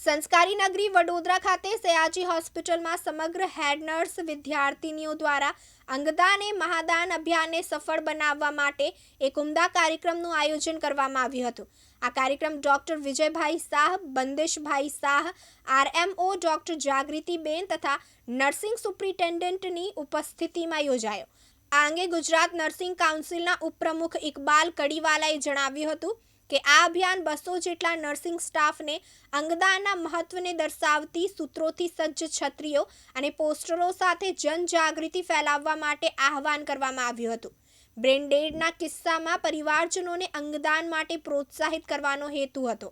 સંસ્કારી નગરી વડોદરા ખાતે સયાજી હોસ્પિટલમાં સમગ્ર હેડ નર્સ વિદ્યાર્થીનીઓ દ્વારા અંગદાન એ મહાદાન અભિયાનને સફળ બનાવવા માટે એક ઉમદા કાર્યક્રમનું આયોજન કરવામાં આવ્યું હતું. આ કાર્યક્રમ doctor Vijaybhai Shah, Bandeshbhai Shah, RMO doctor Jagrutiben તથા નર્સિંગ સુપ્રિન્ટેન્ડન્ટની ઉપસ્થિતિમાં યોજાયો. આ અંગે ગુજરાત નર્સિંગ કાઉન્સિલના ઉપપ્રમુખ ઇકબાલ કડીવાલાએ જણાવ્યું હતું કે આ અભિયાન બસો જેટલા નર્સિંગ સ્ટાફને અંગદાનના મહત્વને દર્શાવતી સૂત્રોથી સજ્જ છત્રીઓ અને પોસ્ટરો સાથે જનજાગૃતિ ફેલાવવા માટે આહવાન કરવામાં આવ્યું હતું. બ્રેન્ડેડના કિસ્સામાં પરિવારજનોને અંગદાન માટે પ્રોત્સાહિત કરવાનો હેતુ હતો.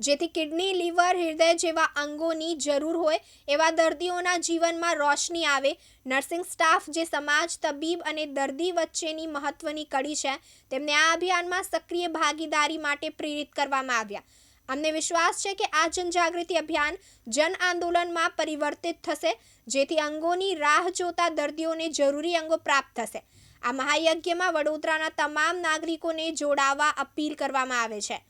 જેથી કિડની, લીવર, હૃદય જેવા અંગોની જરૂર હોય એવા દર્દીઓના જીવનમાં રોશની આવે. નર્સિંગ સ્ટાફ જે સમાજ, તબીબ અને દર્દી વચ્ચેની મહત્વની કડી છે, તેમને આ અભિયાનમાં સક્રિય ભાગીદારી માટે પ્રેરિત કરવામાં આવ્યા. અમને વિશ્વાસ છે કે આ જનજાગૃતિ અભિયાન જન આંદોલનમાં પરિવર્તિત થશે, જેથી અંગોની રાહ જોતા દર્દીઓને જરૂરી અંગો પ્રાપ્ત થશે. આ મહાયજ્ઞમાં વડોદરાના તમામ નાગરિકોને જોડાવા અપીલ કરવામાં આવે છે.